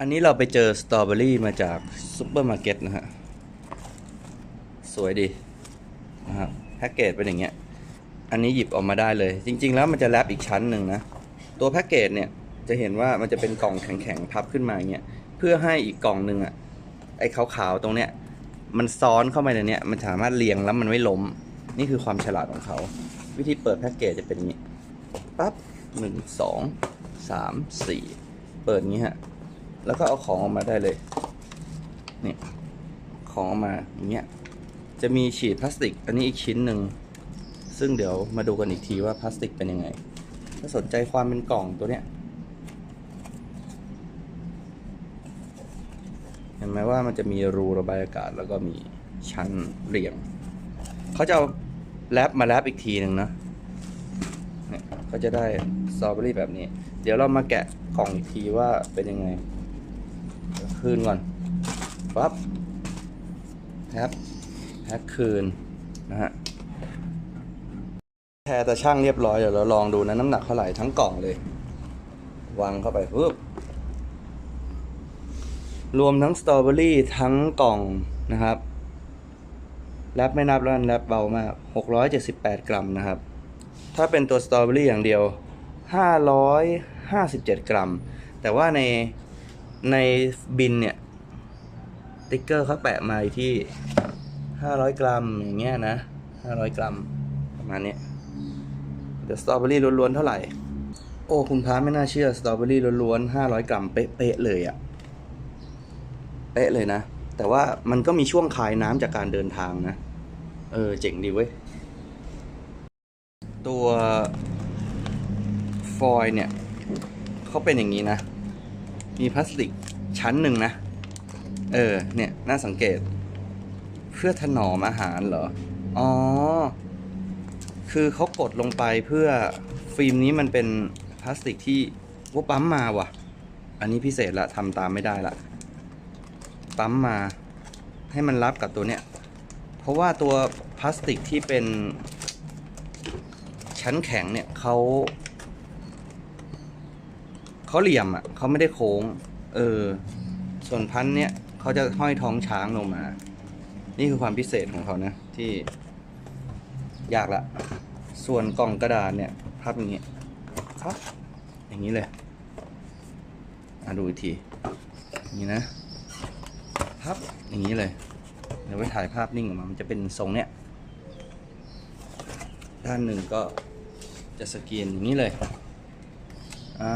อันนี้เราไปเจอสตรอเบอรี่มาจากซูเปอร์มาร์เก็ตนะฮะ สวยดีนะครับแพ็กเกจเป็นอย่างเงี้ย อันนี้หยิบออกมาได้เลย จริง ๆ แล้วมันจะแรปอีกชั้นหนึ่งนะ ตัวแพ็กเกจเนี่ยจะเห็นว่ามันจะเป็นกล่องแข็งๆพับขึ้นมาอย่างเงี้ย เพื่อให้อีกกล่องหนึ่งอะไอ้ขาวๆตรงเนี้ยมันซ้อนเข้าไปในเนี้ยมันสามารถเรียงแล้วมันไม่ล้ม นี่คือความฉลาดของเขา วิธีเปิดแพ็กเกจจะเป็นอย่างนี้ ปั๊บหนึ่งสองสามสี่เปิดงี้ฮะ แล้วก็เอาของออกมาได้เลยนี่ของออกมาอย่างเงี้ยจะมีฉีดพลาสติก อันนี้อีกชิ้นหนึ่งซึ่งเดี๋ยวมาดูกันอีกทีว่าพลาสติกเป็นยังไง ถ้าสนใจความเป็นกล่องตัวเนี้ยเห็นไหมว่ามันจะมีรูระบายอากาศแล้วก็มีชั้นเรียงเขาจะเอาแรปมาแรปอีกทีหนึ่งนะเนี่ยก็จะได้สตรอเบอรี่แบบนี้ เดี๋ยวเรามาแกะกล่องอีกทีว่าเป็นยังไง คืนก่อนปั๊บแพ็คแพ็คคืนนะฮะแพรตะช่างเรียบร้อยเดี๋ยวเราลองดูนะน้ำหนักเท่าไหร่ทั้งกล่องเลยวางเข้าไปปึ๊บรวมทั้งสตรอเบอรี่ทั้งกล่องนะครับแรปไม่นับแล้วนแรปเบามาก 678 กรัมนะครับ ถ้าเป็นตัวสตรอเบอรี่อย่างเดียว 557 กรัม แต่ว่าใน ในบินเนี่ยติ๊กเกอร์เขาแปะมาอยู่ที่500กรัมอย่างเงี้ยนะ500กรัมประมาณนี้ยแต่สตรอเบอรี่ล้วนๆเท่าไหร่ โอ้คุณพาไม่น่าเชื่อสตรอเบอรี่ล้วนๆ500กรัมเป๊ะๆเลยอะเป๊ะเลยนะ แต่ว่ามันก็มีช่วงคายน้ำจากการเดินทางนะ เออ เจ๋งดีเว้ย ตัวฟอยเนี่ยเขาเป็นอย่างนี้นะ มีพลาสติกชั้นหนึ่งนะ เออ เนี่ย น่าสังเกต เพื่อถนอมอาหารเหรอ อ๋อ คือเขากดลงไปเพื่อฟิล์มนี้มันเป็นพลาสติกที่ว่าปั๊มมาว่ะ อันนี้พิเศษละทำตามไม่ได้ละปั๊มมาให้มันรับกับตัวเนี้ย เพราะว่าตัวพลาสติกที่เป็นชั้นแข็งเนี่ยเขา เขาเหลี่ยมอะเขาไม่ได้โค้ง เออ ส่วนพันเนี่ยเขาจะห้อยท้องช้างลงมา นี่คือความพิเศษของเขานะ ที่ ยากละ ส่วนกล่องกระดาษเนี่ยพับอย่างนี้ครับอย่างนี้เลยอะดูอีกทีนี้นะพับอย่างนี้เลย เดี๋ยวไว้ถ่ายภาพนิ่งออกมา มันจะเป็นทรงเนี้ย ด้านหนึ่งก็จะสกรีนอย่างนี้เลย อ่า